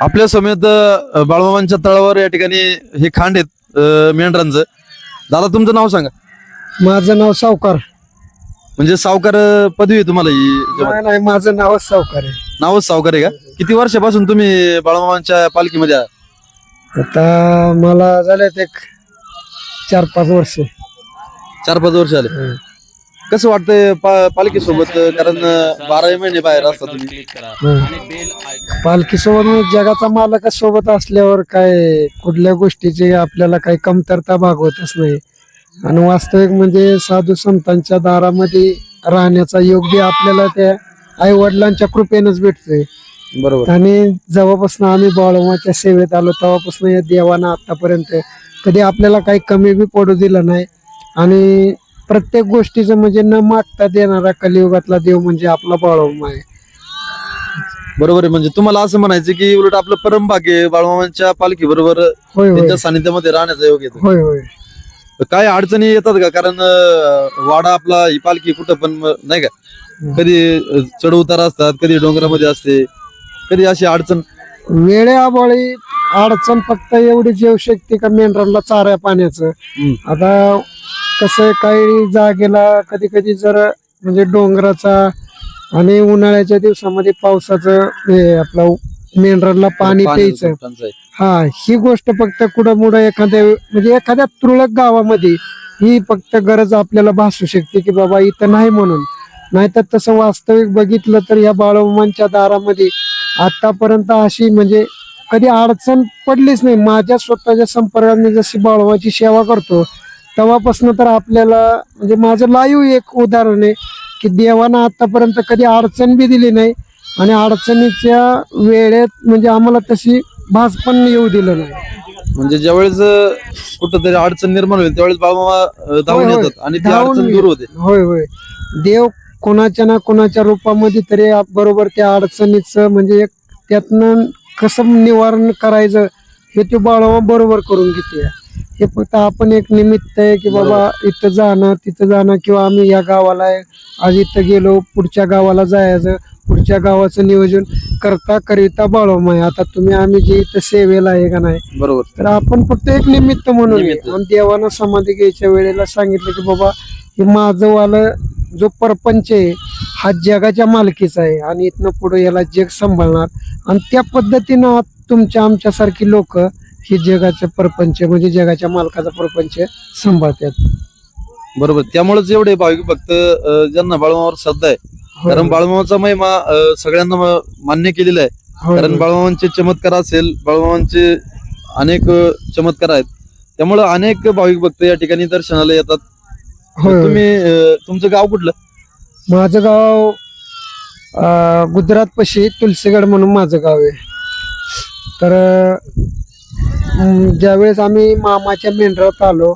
आपल्या समेत अ, बाळमामांच्या तळावर या ठिकाणी हे खांड आहेत मेंढरांचं. दादा तुमचं नाव सांगा. माझं नाव सावकार. म्हणजे सावकार पदवी आहे तुम्हाला ही? नाही माझं नावच सावकार आहे. नावच सावकार आहे का? किती वर्षापासून तुम्ही बाळमामांच्या पालखीमध्ये आहात? आता मला झाल्यात एक चार पाच वर्ष. चार पाच वर्ष आले. कसं वाटतंय पा- पालखीसोबत? कारण अ, बाराही महिने बाहेर असता तुम्ही. पालखी सोबत जगाचा मालक सोबत असल्यावर काय कुठल्या गोष्टीची आपल्याला काही कमतरता भागवतच नाही. आणि वास्तविक म्हणजे साधू संतांच्या दारामध्ये राहण्याचा योग बी आपल्याला त्या आई वडिलांच्या कृपेनंच भेटतोय. बरोबर. आणि जेव्हापासून आम्ही बाळोमाच्या सेवेत आलो तेव्हापासून या देवानं आतापर्यंत कधी आपल्याला काही कमी बी पडू दिलं नाही. आणि प्रत्येक गोष्टीचं म्हणजे न मागता देणारा कलियुगातला देव म्हणजे आपला बाळोमा आहे. बरोबर आहे. म्हणजे तुम्हाला असं म्हणायचं की उलट आपलं परमभाग्य बाळमामांच्या पालखी बरोबर होय होय. त्यांच्या सानिध्यामध्ये राहण्याचा योग येतो. होय होय. काय अडचणी येतात का? कारण अं, वाडा आपला ही पालखी कुठं पण म- नाही का? कधी चढ उतार असतात कधी डोंगरामध्ये असते. कधी अशी अडचण? वेळेअभावी अडचण फक्त एवढीच येऊ शकते का मेंढरांना चाऱ्या पाण्याचं? हम्म. आता कसं आहे, काही जागेला कधी कधी जर म्हणजे डोंगराचा आणि उन्हाळ्याच्या दिवसामध्ये पावसाचं हे आपलं मेंढरांना पाणी प्यायचं. हा ही गोष्ट फक्त कुठं एखाद्या म्हणजे एखाद्या तुरळक गावामध्ये ही फक्त गरज आपल्याला भासू शकते की बाबा इथं नाही म्हणून. नाहीतर तसं वास्तविक बघितलं तर या बाळोमांच्या दारामध्ये आतापर्यंत अशी म्हणजे कधी अडचण पडलीच नाही. माझ्या स्वतःच्या संपर्कात मी जशी बाळोमाची सेवा करतो तेव्हापासून तर आपल्याला म्हणजे माझं लाईव्ह एक उदाहरण आहे की देवानं आतापर्यंत कधी अडचण बी दिली नाही आणि अडचणीच्या वेळेत म्हणजे आम्हाला तशी भास पण येऊ दिलं नाही. म्हणजे ज्यावेळेस कुठंतरी अडचण निर्माण होईल त्यावेळेस अं, धावून होय, होय. येतात आणि ती धावून अडचण दूर होते. होय होय. देव कोणाच्या ना कोणाच्या रूपामध्ये तरी आप- बरोबर त्या अडचणीचं म्हणजे एक त्यातनं कसं निवारण करायचं हे ते बाळावा बरोबर करून घेते हे फक्त आपण एक निमित्त आहे की बाबा इथं जाणं तिथं जाणं किंवा आम्ही या गावाला आहे, आज इथं गेलो पुढच्या गावाला जायचं पुढच्या गावाचं नियोजन करता करिता बाळोमा आहे. आता तुम्ही आम्ही जे इथं सेवेला आहे का नाही बरोबर. तर आपण फक्त एक निमित्त म्हणून. आणि देवानं समाधी घ्यायच्या वेळेला सांगितलं की बाबा हे माझं वालं जो परपंच आहे हा जगाच्या मालकीचा आहे. आणि इथनं पुढे याला जग सांभाळणार. आणि त्या पद्धतीनं तुमच्या आमच्यासारखी लोक हे जगाचं परपंच म्हणजे जगाच्या मालकाचा परपंच सांभाळतात. बरोबर. त्यामुळेच एवढे भाविक भक्त अं, ज्यांना बाळमामावर श्रद्धा आहे. कारण होय. बाळमामाचा महिमा अं, सगळ्यांना म- मान्य केलेला आहे. कारण होय. बाळमामांचे चमत्कार असेल बाळमामांचे अनेक अ, चमत्कार आहेत. त्यामुळे अनेक भाविक भक्त या ठिकाणी दर्शनाला येतात. तुम्ही अ, तुमचं गाव कुठलं? माझं गाव गुजरात पशी तुलसीगड म्हणून माझं गाव आहे. तर अं, ज्यावेळेस आम्ही मामाच्या मेंढरात आलो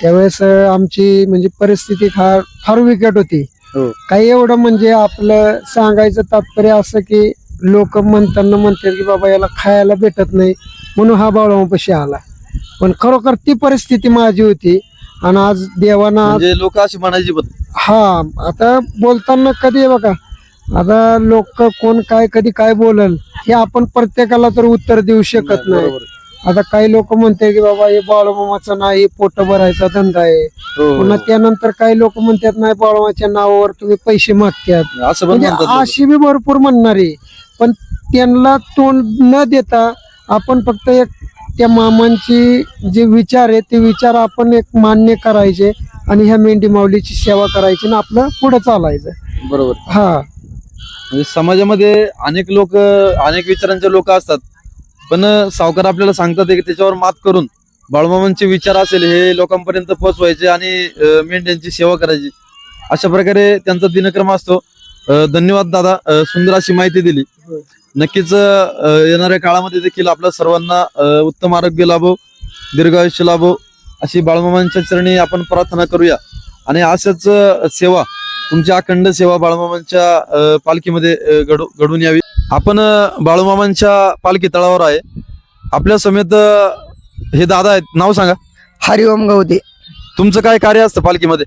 त्यावेळेस आमची म्हणजे परिस्थिती फार फार विकट होती हो. काही एवढं म्हणजे आपलं सांगायचं तात्पर्य असं की लोक म्हणताना म्हणतात की बाबा याला खायला भेटत नाही म्हणून हा बाळमापाशी आला पण खरोखर ती परिस्थिती माझी होती आणि आज देवानं म्हणजे लोक अशी म्हणायची हा आता बोलताना कधी आहे बघा आता लोक कोण काय कधी काय बोलल हे आपण प्रत्येकाला तर उत्तर देऊ शकत नाही. आता काही लोक म्हणते की बाबा हे बाळूमामाचा नाही पोट भरायचा धंदा आहे. हो, पुन्हा. त्यानंतर काही लोक म्हणतात नाही बाळूमाच्या नावावर तुम्ही पैसे मागतात असं पण म्हणजे म्हणतात. अशी बी भरपूर म्हणणारे पण त्यांना तोंड न देता आपण फक्त एक त्या मामांची जे विचार आहे ते विचार आपण एक मान्य करायचे आणि ह्या मेंढी माऊलीची सेवा करायची आणि आपलं पुढे चालायचं. बरोबर. हा. म्हणजे समाजामध्ये अनेक लोक अनेक विचारांचे लोक असतात. पण सावकार आपल्याला सांगतात की त्याच्यावर मात करून बाळमामांचे विचार असेल हे लोकांपर्यंत पोहोचवायचे आणि मेंढ्यांची सेवा करायची. अशा प्रकारे त्यांचा दिनक्रम असतो. धन्यवाद दादा सुंदर अशी माहिती दिली. नक्कीच येणाऱ्या काळामध्ये देखील आपल्या सर्वांना उत्तम आरोग्य लाभो दीर्घ आयुष्य लाभो अशी बाळमामांच्या चरणी आपण प्रार्थना करूया. आणि अशाच सेवा तुमची अखंड सेवा बाळमामांच्या पालखीमध्ये घडू घडून यावी. आपण बाळूमामांच्या पालखी तळावर आहे. आपल्या समेत हे दादा आहेत. नाव सांगा. हरिओम गवते. तुमचं काय कार्य असतं पालखीमध्ये?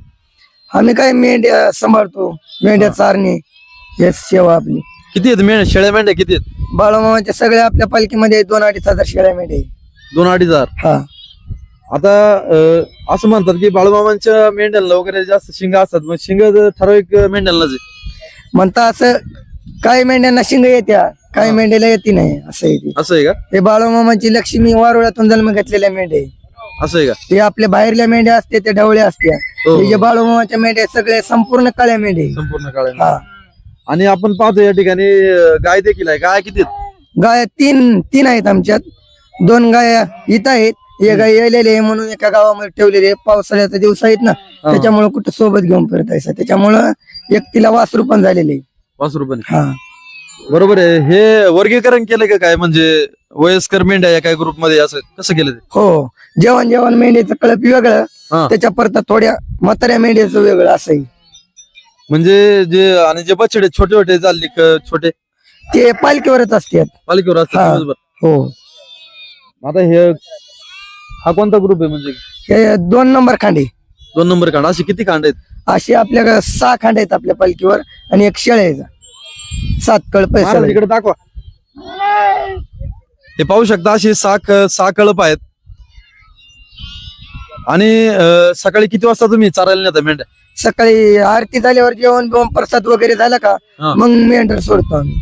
आम्ही काय मेंढ्या सांभाळतो. मेंढ्या चारणे हेच सेवा आपली. किती आहेत मेंढ्या? शेळ्या मेंढ्या किती आहेत? बाळूमामाच्या सगळ्या आपल्या पालखीमध्ये दोन अडीच हजार शेळ्या मेंढ्या आहे. दोन अडीच हजार? हा. आता अं, असं म्हणतात की बाळूमामांच्या मेंढ्यांना वगैरे जास्त शिंग असतात. मग शिंग ठराविक मेंढ्यांनाच आहे. म्हणता असं काही मेंढ्यांना शिंग येत्या काही. मेंढ्याला येते नाही असं आहे ते. असं आहे का? हे बाळूमामाची लक्ष्मी वारुळातून जन्म घेतलेल्या मेंढ्या आहे. असं आहे का? ते आपल्या बाहेरल्या मेंढ्या असते त्या ढवळ्या असत्या हो, हे. जे हो. बाळूमामाच्या मेंढ्या आहेत, सगळे संपूर्ण काळ्या मेंढ्या आहे. संपूर्ण काळे हा. आणि आपण पाहतो या ठिकाणी अं, गाय देखील आहे. गाय किती आहेत? गाय तीन तीन आहेत आमच्यात. दोन गाया इथं आहेत. एक गाय यायलेली आहे म्हणून एका गावामध्ये ठेवलेली आहे. पावसाळ्याचा दिवस आहेत ना त्याच्यामुळे कुठं सोबत घेऊन फिरत आहे. त्याच्यामुळं एक तिला वासरू पण झालेले आहे. पाच रुपये हा. बरोबर आहे. हे वर्गीकरण केलं का काय? म्हणजे वयस्कर मेंढ्या या काय ग्रुपमध्ये असं कसं केलं ते? हो. जेवण जेवण मेंढ्याचं कळप वेगळं. हा. त्याच्या परत थोड्या म्हाताऱ्या मेंढ्याचं वेगळं असंही. म्हणजे जे आणि जे बछडे छोटे छोटे चालले क- छोटे? ते पालखीवरच असतात. पालिकेवर असतात हा. दिवसभर. हो. आता हे हा कोणता ग्रुप आहे म्हणजे? हे दोन नंबर खांडे. दोन नंबर कांड असे किती कांड आहेत? असे आपल्या सहा खांड आहेत आपल्या पालखीवर आणि एक शेळ्याचा सात कळ पैसा इकडे दाखवा. हे पाहू शकता अशी साख सहा कळप आहेत. आणि अं, सकाळी किती वाजता तुम्ही चारायला नेता मेंढ्या? सकाळी आरती झाल्यावर जेवण बिवण प्रसाद वगैरे झाला का हा. मग मेंढर सोडतो आम्ही.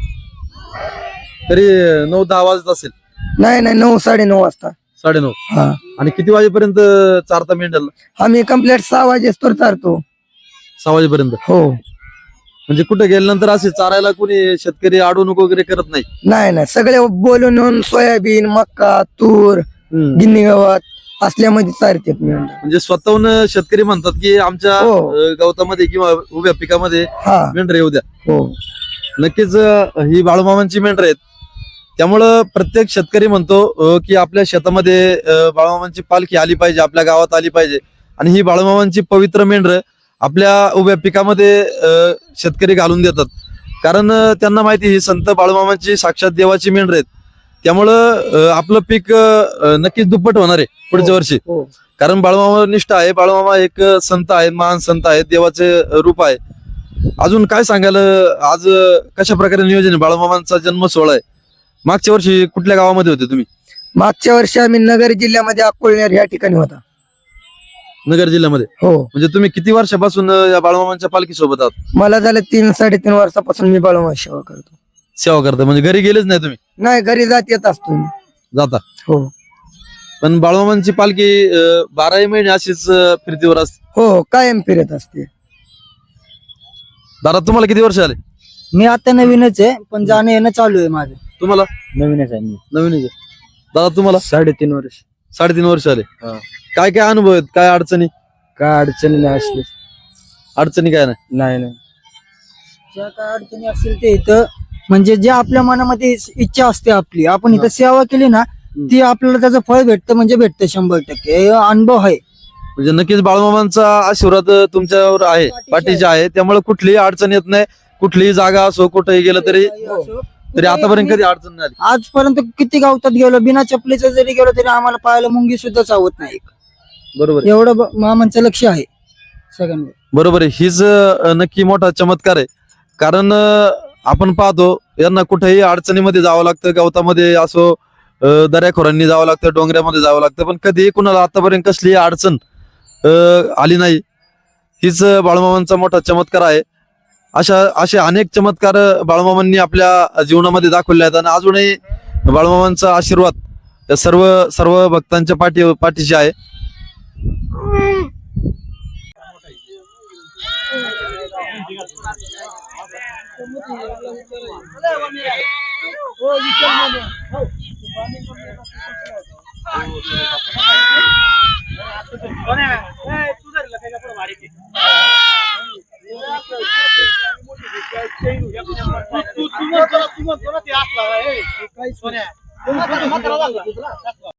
तरी नऊ दहा वाजत असेल? नाही नाही नऊ साडे नऊ वाजता. साडेनऊ. हा. आणि किती वाजेपर्यंत चारता मेंढ्याला? आम्ही कंप्लीट सहा वाजेस्तोर चालतो सहा वाजेपर्यंत? हो. म्हणजे कुठे गेल्यानंतर असे चारायला कोणी शेतकरी अडवणूक वगैरे करत नाही? नाही नाही. सगळे बोलून सोयाबीन मक्का तूर गिन्नी गवत असल्यामध्ये मेंढर म्हणजे स्वतःहून शेतकरी म्हणतात की आमच्या हो. अं, गवतामध्ये किंवा उभ्या पिकामध्ये हा. मेंढर येऊ द्या. हो. नक्कीच अं, ही बाळूमामांची मेंढर आहेत. त्यामुळं प्रत्येक शेतकरी म्हणतो अं, की आपल्या शेतामध्ये अं, बाळूमामांची पालखी आली पाहिजे आपल्या गावात आली पाहिजे. आणि ही बाळूमामांची पवित्र मेंढर आपल्या उभ्या पिकामध्ये शेतकरी घालून देतात. कारण त्यांना माहिती ही संत बाळूमामांची साक्षात देवाची मेंढर आहेत. त्यामुळं आपलं पीक नक्कीच दुप्पट होणार आहे पुढच्या हो. वर्षी. हो. कारण बाळूमामा निष्ठा आहे. बाळूमामा एक संत आहे महान संत आहे देवाचे रूप आहे. अजून काय सांगायला आज कशा प्रकारे नियोजन आहे? बाळूमामांचा जन्म सोहळा आहे. मागच्या वर्षी कुठल्या गावामध्ये होते तुम्ही? मागच्या वर्षी आम्ही नगर जिल्ह्यामध्ये अकोलनेर या ठिकाणी होता. नगर जिल्ह्यामध्ये? हो. म्हणजे तुम्ही किती वर्षापासून या बाळूमामांच्या पालखी सोबत आहात? मला झालं तीन साडेतीन वर्षापासून मी बाळूमा सेवा करतो. सेवा करता. म्हणजे घरी गेलेच नाही तुम्ही? नाही घरी जात येत असतो मी. जाता? हो. पण बाळूमामांची पालखी अं, बाराही महिने अशीच अं, फिरतीवर असते? हो कायम फिरत असते. दादा तुम्हाला किती वर्ष आले मी आता नवीनच आहे पण जाणं येणं चालू आहे माझं. तुम्हाला? नवीनच आहे मी. नवीन आहे. का? दादा तुम्हाला? साडेतीन वर्ष. साडेतीन वर्ष आले. हा. काय काय अनुभव आहेत? काय अडचणी? काय अडचणी नाही असली. अडचणी काय नाही? नाही नाही. ज्या काय अडचणी असतील ते इथं म्हणजे जे आपल्या मनामध्ये इच्छा असते आपली आपण इथं सेवा केली ना ती आपल्याला त्याचं फळ भेटतं म्हणजे भेटतं शंभर टक्के. हे अनुभव आहे. म्हणजे नक्कीच बाळमामांचा आशीर्वाद तुमच्यावर आहे पाठीचे आहे. त्यामुळे कुठलीही अडचण येत नाही. कुठलीही जागा असो कुठेही गेलं तरी तरी आतापर्यंत कधी अडचण नाही आली. आजपर्यंत किती गावतात गेलो बिना चपलीचं जरी गेलो तरी आम्हाला पाहायला मुंगी सुद्धा चावत नाही बरोबर आहे. एवढं ब- मामांचं लक्ष आहे सगळ्यांवर. बरोबर आहे. हीच अं, नक्की मोठा चमत्कार आहे. कारण अं, आपण पाहतो यांना कुठेही अडचणीमध्ये जावं लागतं गवतामध्ये असो अं, दऱ्याखोरांनी जावं लागतं डोंगरामध्ये जावं लागतं पण कधीही कुणाला आतापर्यंत कसली अडचण अं, आली नाही. हीच अं, बाळूमामांचा मोठा चमत्कार आहे. अशा असे अनेक चमत्कार बाळमामांनी आपल्या जीवनामध्ये दाखवले आहेत. आणि अजूनही बाळमामांचा आशीर्वाद सर्व सर्व भक्तांच्या पाठी पाठीशी आहे. तुम्हाला तुम्हाला कोणाची असला